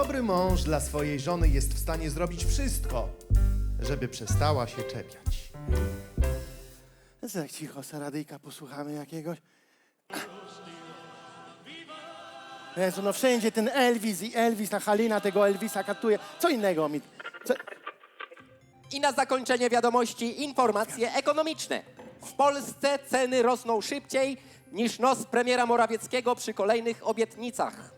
Dobry mąż dla swojej żony jest w stanie zrobić wszystko, żeby przestała się czepiać. Tak cicho, Saradyjka, posłuchamy jakiegoś. Jezu, no wszędzie ten Elvis i Elvis, ta Halina tego Elvisa katuje. Co innego mi... Co... I na zakończenie wiadomości informacje ekonomiczne. W Polsce ceny rosną szybciej niż nos premiera Morawieckiego przy kolejnych obietnicach.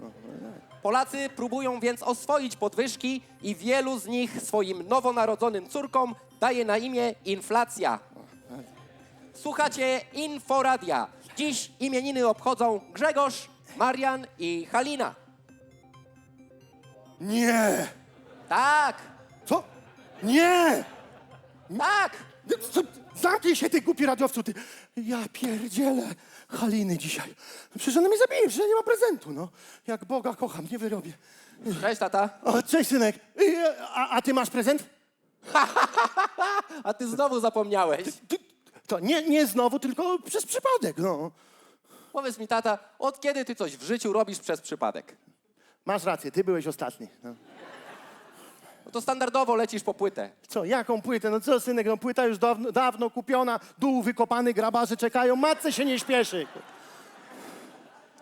Polacy próbują więc oswoić podwyżki i wielu z nich swoim nowonarodzonym córkom daje na imię inflacja. Słuchacie Inforadia. Dziś imieniny obchodzą Grzegorz, Marian i Halina. Nie! Tak, Co? Nie! Tak. Co? Zamknij się, ty głupi radiowcu, ty. Ja pierdzielę Haliny dzisiaj. Przecież ona mnie zabije, przecież ja nie ma prezentu, no. Jak Boga kocham, nie wyrobię. Cześć, tata. O, cześć, synek. Y, A, a ty masz prezent? A ty znowu zapomniałeś. Ty, to nie, nie znowu, tylko przez przypadek, no. Powiedz mi, tata, od kiedy ty coś w życiu robisz przez przypadek? Masz rację, ty byłeś ostatni. No. No to standardowo lecisz po płytę. Co, jaką płytę? No co, synek, no płyta już dawno, dawno kupiona, dół wykopany, grabarze czekają, matce się nie śpieszy.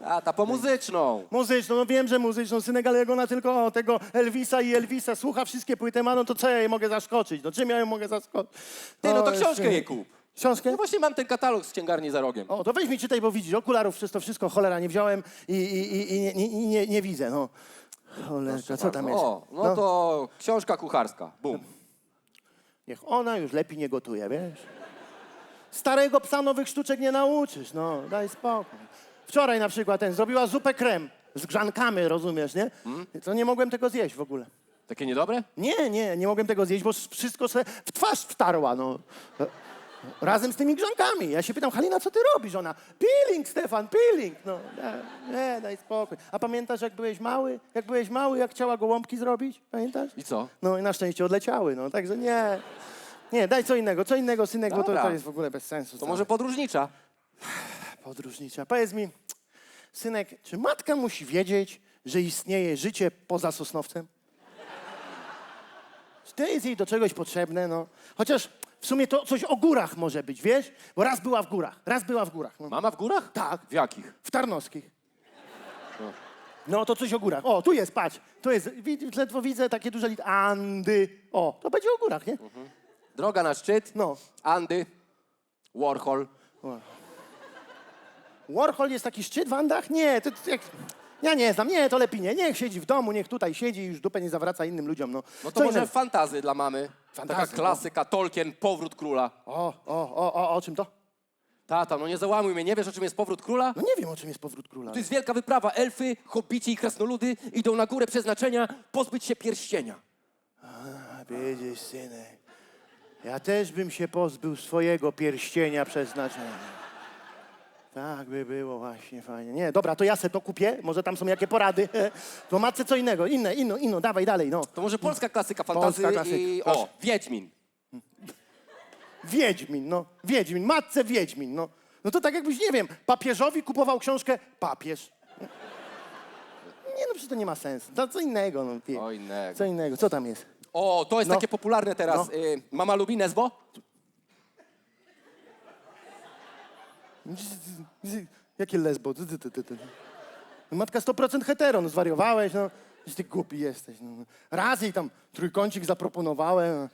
Tata, po muzyczną. Muzyczną, no wiem, że muzyczną, synek, ale jak ona tylko o, tego Elvisa i Elvisa słucha, wszystkie płyty ma, no to co ja jej mogę zaskoczyć? No czym ja ją mogę zaskoczyć? Ty, no to książkę jej kup. Książkę? No właśnie mam ten katalog z księgarni za rogiem. O, to weź mi czytaj, bo widzisz, okularów przez to wszystko, cholera, nie wziąłem i, i, i, i nie, nie, nie, nie widzę, no. Cholerka, co tam jest? O, no to książka kucharska. Bum. Niech ona już lepiej nie gotuje, wiesz? Starego psa nowych sztuczek nie nauczysz, no, daj spokój. Wczoraj na przykład ten, zrobiła zupę krem z grzankami, rozumiesz, nie? To nie mogłem tego zjeść w ogóle. Takie niedobre? Nie, nie, nie mogłem tego zjeść, bo wszystko se w twarz wtarła, no. Razem z tymi grzankami. Ja się pytam, Halina, co ty robisz? Ona, peeling, Stefan, peeling. No, nie, nie, daj spokój. A pamiętasz, jak byłeś mały? Jak byłeś mały, jak chciała gołąbki zrobić? Pamiętasz? I co? No i na szczęście odleciały, no, także nie. Nie, daj co innego, co innego, synek, bo to, Dobra. to jest w ogóle bez sensu. To może podróżnicza. podróżnicza. Powiedz mi, synek, czy matka musi wiedzieć, że istnieje życie poza Sosnowcem? Czy to jest jej do czegoś potrzebne, no? Chociaż w sumie to coś o górach może być, wiesz? Bo raz była w górach, raz była w górach. No. Mama w górach? Tak. W jakich? W Tarnowskich. No to coś o górach. O, tu jest, patrz. Tu jest, wi- ledwo widzę takie duże lit. Andy. O, to będzie o górach, nie? Droga na szczyt. No. Andy. Warhol. Warhol jest taki szczyt w Andach? Nie, to, to jak... Ja nie znam, nie, to lepiej nie. Niech siedzi w domu, niech tutaj siedzi i już dupę nie zawraca innym ludziom, no. No Co to może innego? fantazy dla mamy. Fantazy, Taka klasyka, Tolkien, Powrót Króla. O, o, o, o, o czym to? Tata, no nie załamuj mnie, nie wiesz o czym jest Powrót Króla? No nie wiem, o czym jest powrót króla. To jest wielka wyprawa. Elfy, hobbici i krasnoludy idą na górę przeznaczenia pozbyć się pierścienia. A, Widzisz, synek, ja też bym się pozbył swojego pierścienia przeznaczenia. Tak by było właśnie fajnie. Nie, dobra, to ja se to kupię, może tam są jakie porady. To matce co innego, inne, inno, inno, dawaj dalej, no. To może polska klasyka fantazy Polska klasyka, i... proszę. O, Wiedźmin. Wiedźmin, no, Wiedźmin, matce Wiedźmin, no. No to tak jakbyś, nie wiem, papieżowi kupował książkę papież. Nie no, przecież to nie ma sensu. To co innego, no. Wie. Co innego. Co innego, co tam jest? O, to jest No. takie popularne teraz. No. Y, mama lubi Nesbo? Jakie lesbo? Ty. Matka 100% hetero, no zwariowałeś, no. Ty głupi jesteś. No. Raz jej tam trójkącik zaproponowałem.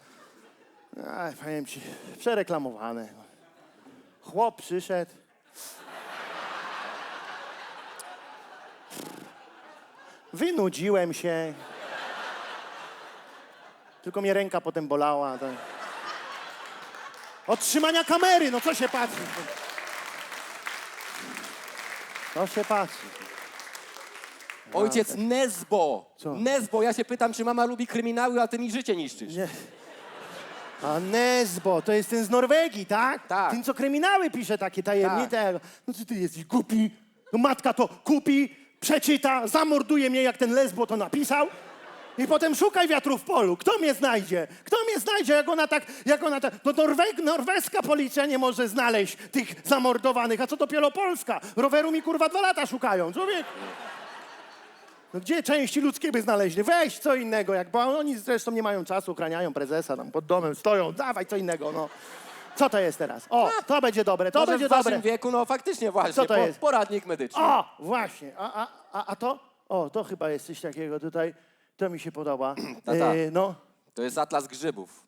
Aj, powiem ci, przereklamowane. Chłop przyszedł. Wynudziłem się. Tylko mnie ręka potem bolała. Tak. Od trzymania kamery, no co się patrzy? To się patrzy. Ojciec Nesbo. Co? Nesbo, ja się pytam, czy mama lubi kryminały, a ty mi życie niszczysz. Nie. A Nesbo, to jest ten z Norwegii, tak? Tak. Ten, co kryminały pisze takie tajemnice. No czy ty jesteś głupi? No matka to kupi, przeczyta, zamorduje mnie, jak ten lesbo to napisał. I potem szukaj wiatru w polu. Kto mnie znajdzie? Kto mnie znajdzie, jak ona tak, jak ona tak... No Norweg, norweska policja nie może znaleźć tych zamordowanych, a co dopiero Polska? Roweru mi kurwa dwa lata szukają, człowiek. No gdzie części ludzkie by znaleźli? Weź co innego, jak, bo oni zresztą nie mają czasu, ochraniają prezesa tam pod domem, stoją, dawaj co innego, no. Co to jest teraz? O, to będzie dobre, to Może będzie w waszym dobre. wieku, no faktycznie właśnie, Co to po, jest? poradnik medyczny. O, właśnie, a, a, a, a to? O, to chyba jest coś takiego tutaj, to mi się podoba. Tata. E, no, To jest atlas grzybów.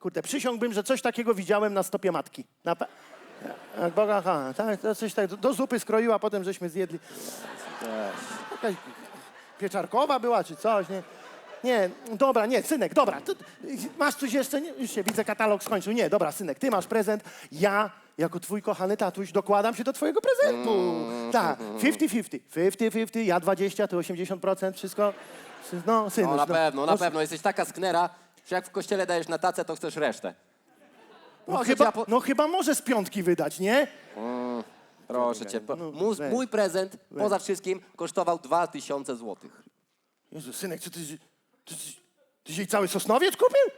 kurde, przysiągłbym, że coś takiego widziałem na stopie matki. Na pe- jak Boga, tak, to coś tak, do zupy skroiła, potem żeśmy zjedli. Jakaś pieczarkowa była, czy coś, nie? Nie, dobra, nie, synek, dobra. Ty, masz coś jeszcze? Nie, już się widzę, katalog skończył. Nie, dobra, synek, ty masz prezent. Ja, jako twój kochany tatuś, dokładam się do twojego prezentu. Tak, 50-50. 50-50, ja 20, ty 80%, wszystko. No, synuś. No na pewno, na no, pewno. Jesteś taka sknera, że jak w kościele dajesz na tacę, to chcesz resztę. No Proszę chyba, cię, no chyba może z piątki wydać, nie? Proszę cię. po- No, Mój, weź. mój prezent, poza wszystkim, kosztował 2000 złotych. Jezu, synek, co ty... Ty, ty, ty jej cały Sosnowiec kupił?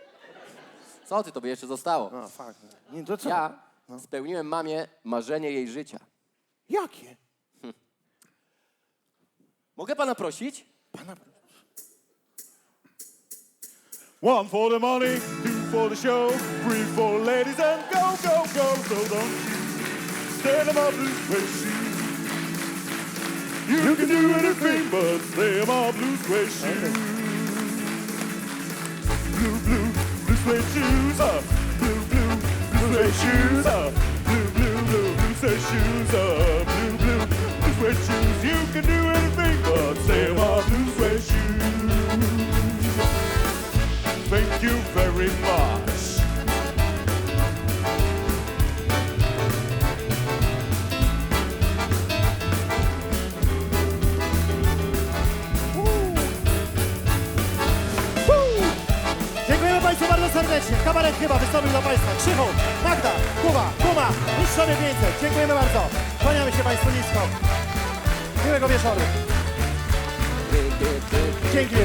Co ty, tobie jeszcze zostało? A, fuck. Nie, to co? Ja spełniłem mamie marzenie jej życia. Jakie? Mogę pana prosić? Pana... One for the money, two for the show, three for the ladies, and go, go, go. So don't you stand 'em up blue suede shoes. You can do anything but stay 'em up blue suede shoes. Blue, blue, blue suede shoes. Uh, suede shoes. Uh, blue, blue, blue, blue shoes. Uh, blue, blue, blue suede shoes. You can do Kabaret chyba wystąpił dla Państwa. Krzychu, Magda, Kuba, Kuma, Mistrzowie 500. Dziękujemy bardzo. Kłaniamy się Państwu nisko. Miłego wieczoru. Dzięki.